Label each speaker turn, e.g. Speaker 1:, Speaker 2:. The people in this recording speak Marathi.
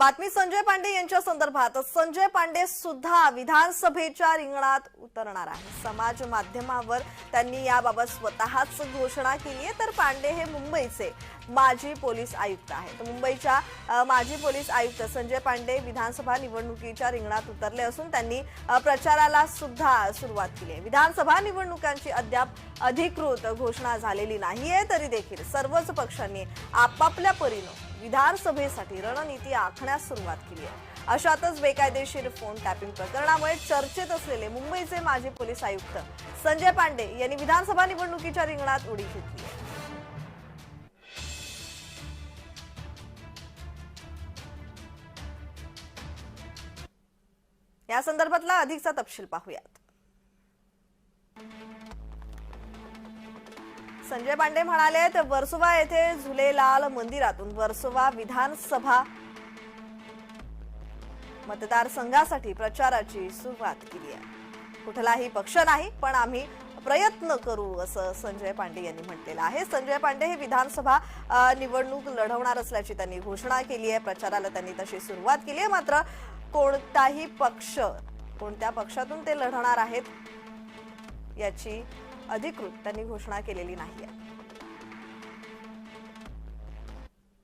Speaker 1: बातमी संजय पांडे यांच्या संदर्भात. संजय पांडे सुद्धा विधानसभेच्या रिंगणात उतरणार आहे समाज माध्यमावर त्यांनी याबाबत स्वतःच घोषणा केली आहे. तर पांडे हे मुंबईचे माजी पोलीस आयुक्त आहेत. मुंबईच्या माजी पोलीस आयुक्त संजय पांडे विधानसभा निवडणुकीच्या रिंगणात उतरले असून त्यांनी प्रचाराला सुद्धा सुरुवात केली आहे. विधानसभा निवडणुकांची अद्याप अधिकृत घोषणा झालेली नाहीये तरी देखील सर्वच पक्षांनी आपापल्या परीनं विधानसभेसाठी रणनीती आखण्यास सुरुवात केली आहे. अशातच बेकायदेशीर फोन टॅपिंग प्रकरणामुळे चर्चेत असलेले मुंबईचे माजी पोलीस आयुक्त संजय पांडे यांनी विधानसभा निवडणुकीच्या रिंगणात उडी घेतली आहे. या संदर्भातला अधिकचा तपशील पाहूयात. संजय पांडे म्हणाले वर्सोवा येथे झुलेलाल मंदिरातून वर्सोवा विधानसभा मतदारसंघासाठी प्रचाराची सुरुवात केली आहे. कुठलाही पक्ष नाही पण आम्ही प्रयत्न करू असं संजय पांडे यांनी म्हटलेलं आहे. संजय पांडे हे विधानसभा निवडणूक लढवणार असल्याची त्यांनी घोषणा केली आहे. प्रचाराला त्यांनी तशी सुरुवात केली आहे. मात्र कोणताही पक्ष कोणत्या पक्षातून ते लढणार आहेत याची अधिकृत त्यांनी घोषणा केलेली नाही आहे